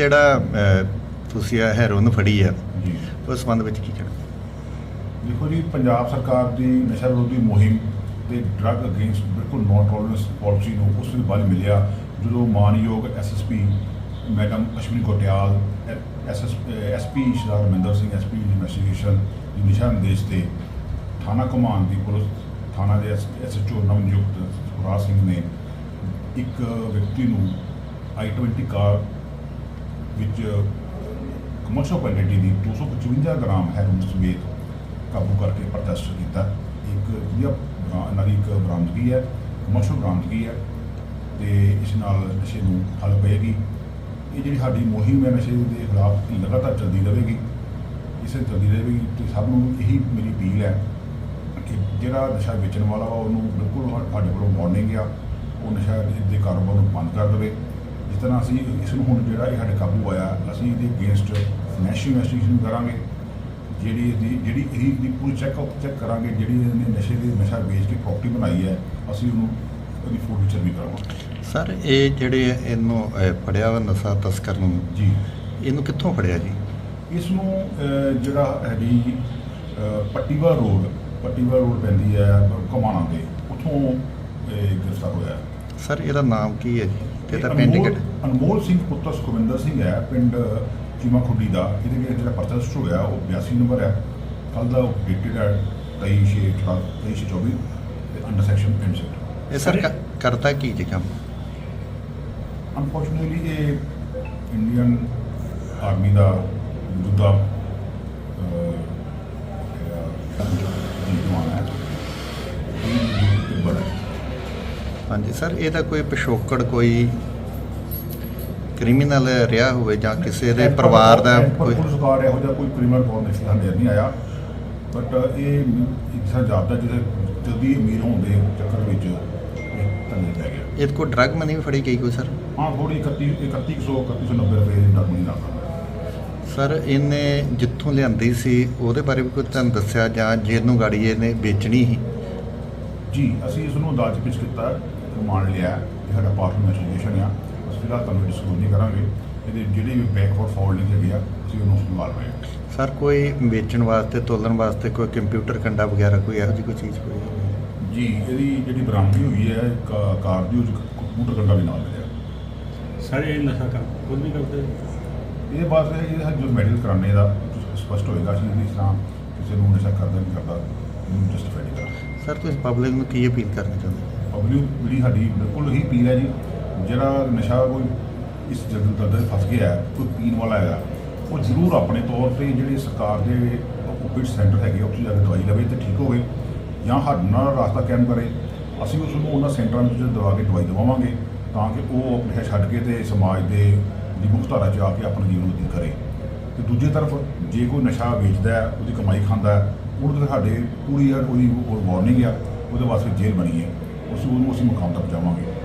ਜਿਹੜਾ ਤੁਸੀਂ ਇਹ ਹੈਰੋਨ ਫੜੀ ਆ ਜੀ। ਉਸ ਸੰਬੰਧ ਵਿੱਚ ਕੀ ਕਹਿਣਾ? ਦੇਖੋ ਜੀ ਪੰਜਾਬ ਸਰਕਾਰ ਦੀ ਨਸ਼ਾ ਵਿਰੋਧੀ ਮੁਹਿੰਮ ਤੇ ਡਰੱਗ ਅਗੇਂਸਟ ਬਿਲਕੁਲ ਨੋ ਟੋਲਰੈਂਸ ਪਾਲਿਸੀ ਨੂੰ ਉਸ ਨੂੰ ਬਲ ਮਿਲਿਆ ਜਦੋਂ ਮਾਨਯੋਗ SSP madam Ashwani Kotiyal SP Shri Raminder Singh SP investigation ਦੀ ਦਿਸ਼ਾ ਨਿਰਦੇਸ਼ ਤੇ ਥਾਣਾ ਕਮਾਨ ਦੀ ਪੁਲਿਸ ਥਾਣਾ ਦੇ ਐਸਐਚਓ ਨਵ ਨਿਯੁਕਤ ਸੁਖਰਾਜ ਸਿੰਘ ਨੇ ਇੱਕ ਵਿਅਕਤੀ ਨੂੰ i20 ਕਾਰ ਵਿੱਚ ਕਮਰਸ਼ਲ ਕੁਆਲਿਟੀ ਦੀ 255 ਗ੍ਰਾਮ ਹੈਰੋਇਨ ਸਮੇਤ ਕਾਬੂ ਕਰਕੇ ਪ੍ਰਦਰਸ਼ਿਤ ਕੀਤਾ। ਇੱਕ ਵਧੀਆ ਬਰਾ- ਇਹਨਾਂ ਦੀ ਇੱਕ ਬਰਾਮਦਗੀ ਹੈ ਕਮਰਸ਼ਲ ਬਰਾਮਦਗੀ ਹੈ ਤੇ ਇਸ ਨਾਲ ਨਸ਼ੇ ਨੂੰ ਹੱਲ ਪਏਗੀ। ਇਹ ਜਿਹੜੀ ਸਾਡੀ ਮੁਹਿੰਮ ਹੈ ਨਸ਼ੇ ਦੇ ਖਿਲਾਫ ਲਗਾਤਾਰ ਚੱਲਦੀ ਰਹੇਗੀ। ਇਸੇ ਚੱਲਦੀ ਰਹੇਗੀ ਤੇ ਸਭ ਨੂੰ ਇਹੀ ਮੇਰੀ ਅਪੀਲ ਹੈ ਕਿ ਜਿਹੜਾ ਨਸ਼ਾ ਵੇਚਣ ਵਾਲਾ ਵਾ ਉਹਨੂੰ ਬਿਲਕੁਲ ਸਾਡੇ ਕੋਲੋਂ ਵਾਰਨਿੰਗ ਆ, ਉਹ ਨਸ਼ਾ ਦੇ ਕਾਰੋਬਾਰ ਨੂੰ ਬੰਦ ਕਰ ਦੇਵੇ। ਜਿਸ ਤਰ੍ਹਾਂ ਅਸੀਂ ਇਸ ਨੂੰ ਹੁਣ ਜਿਹੜਾ ਇਹ ਸਾਡੇ ਕਾਬੂ ਆਇਆ ਅਸੀਂ ਇਹਦੇ ਅਗੇਂਸਟ ਨੈਸ਼ਨਲ ਇਨਵੈਸਟੀਗੇਸ਼ਨ ਕਰਾਂਗੇ ਜਿਹੜੀ ਇਹਦੀ ਜਿਹੜੀ ਇਹਦੀ ਦੀ ਪੂਰੀ ਚੈੱਕ ਚੈੱਕ ਕਰਾਂਗੇ ਜਿਹੜੀ ਇਹਨੇ ਨਸ਼ੇ ਦੀ ਨਸ਼ਾ ਵੇਚ ਕੇ ਪ੍ਰਾਪਰਟੀ ਬਣਾਈ ਹੈ ਅਸੀਂ ਉਹਨੂੰ ਉਹਦੀ ਫੋਟੋ ਵਿਚਰ ਵੀ ਕਰਾਂਗੇ। ਸਰ ਇਹ ਜਿਹੜੇ ਇਹਨੂੰ ਫੜਿਆ ਵਾ ਨਸ਼ਾ ਤਸਕਰ ਨੂੰ ਜੀ। ਇਹਨੂੰ ਕਿੱਥੋਂ ਫੜਿਆ ਜੀ? ਇਸ ਨੂੰ ਜਿਹੜਾ ਹੈਗੀ ਪੱਟੀਵਾ ਰੋਡ ਪੱਟੀਵਾ ਰੋਡ ਪੈਂਦੀ ਹੈ ਘਮਾਣਾ ਦੇ ਉੱਥੋਂ ਇਹ ਗ੍ਰਿਫਤਾਰ ਹੋਇਆ। ਸਰ ਇਹਦਾ ਨਾਮ ਕੀ ਹੈ ਜੀ? ਤੇ ਇਹ ਇਹਦਾ ਪਿੰਡ ਅਨਮੋਲ- ਕਿਹੜਾ? ਅਨਮੋਲ ਸਿੰਘ ਪੁੱਤਰ ਸੁਖਵਿੰਦਰ ਸਿੰਘ ਹੈ ਪਿੰਡ ਚੀਮਾ ਖੁੱਡੀ ਦਾ। ਇਹਦੇ ਵਿੱਚ ਜਿਹੜਾ ਪਰਚਾ ਰਜਿਸਟਰ ਹੋਇਆ ਉਹ 82 ਨੰਬਰ ਹੈ। ਕੱਲ ਦਾ ਉਹ ਡੇਟਡ ਹੈ 23 ਛੇ 23 24 ਤੇ ਅੰਡਰ ਸੈਕਸ਼ਨ ਐਨਸੈਟ ਇਹ ਸਰ ਕ- ਕਰਤਾ ਕੀ ਜੀ ਕੰਮ? ਅਨਫੋਰਚੂਨੇਟਲੀ ਇਹ ਇੰਡੀਅਨ ਆਰਮੀ ਦਾ ਮੌਜੂਦਾ ਜੀਵਾਨ ਹੈ ਇਹ ਬੜਾ ਹਾਂਜੀ ਸਰ ਇਹਦਾ ਕੋਈ ਪਿਛੋਕੜ ਕੋਈ ਕ੍ਰਿਮੀਨਲ ਰਿਹਾ ਹੋਵੇ ਜਾਂ ਕਿਸੇ ਦੇ ਪਰਿਵਾਰ ਦਾ ਕੋਈ ਪੁਲਿਸ ਕਾਰ ਇਹੋ ਜਿਹਾ ਕੋਈ ਕ੍ਰਿਮੀਨਲ ਫੋਰਮ ਇਸ ਦਾ ਨਹੀਂ ਆਇਆ। ਬਟ ਇਹ ਇੱਕ ਸਾ ਜਾਪਦਾ ਜਿਹਦੇ ਜਲਦੀ ਅਮੀਰ ਹੋਣ ਦੇ ਚੱਕਰ ਵਿੱਚ ਇਹ ਤੰਗੇ ਪੈ ਗਿਆ ਡਰਗ ਮਨੀ ਵੀ ਫੜੀ ਗਈ ਕੋਈ ਸਰ? ਹਾਂ ਥੋੜੀ 31 3100 3190 ਰੁਪਏ ਦਾ ਮਨੀ ਲੱਗਦਾ ਸਰ ਇਹਨੇ ਜਿੱਥੋਂ ਲਿਆਂਦੀ ਸੀ ਉਹਦੇ ਬਾਰੇ ਵੀ ਕੋਈ ਤੁਹਾਨੂੰ ਦੱਸਿਆ ਜਾਂ ਜਿਹਨੂੰ ਗਾੜੀ ਇਹਨੇ ਵੇਚਣੀ ਸੀ? ਜੀ ਅਸੀਂ ਇਸ ਨੂੰ ਅਦਾਲਤ 'ਚ ਪੇਸ਼ ਕੀਤਾ। ਰਿਮਾਂਡ ਲਿਆ ਇਹ ਸਾਡਾ ਪਾਰਟਨਰ ਇਨਵੈਸਟੀਗੇਸ਼ਨ ਆ। ਅਸੀਂ ਫਿਲਹਾਲ ਤੁਹਾਨੂੰ ਡਿਸਕਲੋਜ਼ ਨਹੀਂ ਕਰਾਂਗੇ। ਇਹਦੇ ਜਿਹੜੇ ਵੀ ਬੈਕਵਰਡ ਫਾਰਵਰਡ ਹੈਗੇ ਆ ਅਸੀਂ ਉਹਨੂੰ ਸੰਭਾਲ ਰਹੇ ਹਾਂ। ਸਰ ਕੋਈ ਵੇਚਣ ਵਾਸਤੇ ਤੋਲਣ ਵਾਸਤੇ ਕੋਈ ਕੰਪਿਊਟਰ ਕੰਡਾ ਵਗੈਰਾ ਕੋਈ ਇਹੋ ਜਿਹੀ ਕੋਈ ਚੀਜ਼ ਕੋਈ ਜੀ ਇਹਦੀ ਜਿਹੜੀ ਬਰਾਮਦਗੀ ਹੋਈ ਹੈ ਕਾ- ਕਾਰ ਦੀ ਉਹ ਕੰਪਿਊਟਰ ਕੰਡਾ ਵੀ ਨਾਲ ਮਿਲਿਆ। ਸਰ ਇਹ ਨਸ਼ਾ ਕਰ ਖੁਦ ਵੀ ਕਰਦੇ? ਇਹ ਬਾਤ ਹੈ ਇਹ ਜੋ ਮੈਡੀਕਲ ਕਰਾਣੇ ਦਾ ਸਪਸ਼ਟ ਹੋਏਗਾ ਕਿ ਇਸ ਤਰ੍ਹਾਂ ਕਿਸੇ ਨੂੰ ਨਸ਼ਾ ਕਰਦਾ ਨਹੀਂ ਕਰਦਾ ਜਸਟੀਫਾਈ ਨਹੀਂ ਸਰ ਤੁਸੀਂ ਪਬਲਿਕ ਨੂੰ ਕੀ ਅਪੀਲ ਕਰਨਾ ਚਾਹੁੰਦੇ ਪਬਲਿਕ ਜਿਹੜੀ ਸਾਡੀ ਬਿਲਕੁਲ ਹੀ ਅਪੀਲ ਹੈ ਜੀ, ਜਿਹੜਾ ਨਸ਼ਾ ਕੋਈ ਇਸ ਜਗਤ ਦਰਦ ਫਸ ਗਿਆ, ਕੋਈ ਪੀਣ ਵਾਲਾ ਹੈਗਾ, ਉਹ ਜ਼ਰੂਰ ਆਪਣੇ ਤੌਰ ਤੇ ਜਿਹੜੇ ਸਰਕਾਰ ਦੇ ਓਪੀਡ ਸੈਂਟਰ ਹੈਗੇ ਉੱਥੇ ਜਾ ਕੇ ਦਵਾਈ ਲਵੇ ਤੇ ਠੀਕ ਹੋਵੇ, ਜਾਂ ਸਾਡੇ ਨਾਲ ਰਾਸਤਾ ਕਾਇਮ ਕਰੇ। ਅਸੀਂ ਉਸ ਨੂੰ ਉਹਨਾਂ ਸੈਂਟਰਾਂ ਵਿੱਚ ਦਵਾ ਕੇ ਦਵਾਈ ਦਵਾਵਾਂਗੇ, ਤਾਂ ਕਿ ਉਹ ਆਪਣੇ ਛੱਡ ਕੇ ਤੇ ਸਮਾਜ ਦੇ ਦੀ ਮੁੱਖ ਧਾਰਾ 'ਚ ਆ ਕੇ ਆਪਣਾ ਜੀਵਨ ਬਤੀਤ ਕਰੇ। ਤੇ ਦੂਜੇ ਤਰਫ, ਜੇ ਕੋਈ ਨਸ਼ਾ ਵੇਚਦਾ ਹੈ, ਉਹਦੀ ਕਮਾਈ ਖਾਂਦਾ ਹੈ, ਉਹਦੇ ਸਾਡੇ ਪੂਰੀ ਉਹਦੀ ਵਾਰਨਿੰਗ ਆ, ਉਹਦੇ ਵਾਸਤੇ ਜੇਲ੍ਹ ਬਣੀ ਹੈ। ਉਸ ਉਹਨੂੰ ਅਸੀਂ ਮੁਕਾਮ ਤੱਕ ਪਹੁੰਚਾਵਾਂਗੇ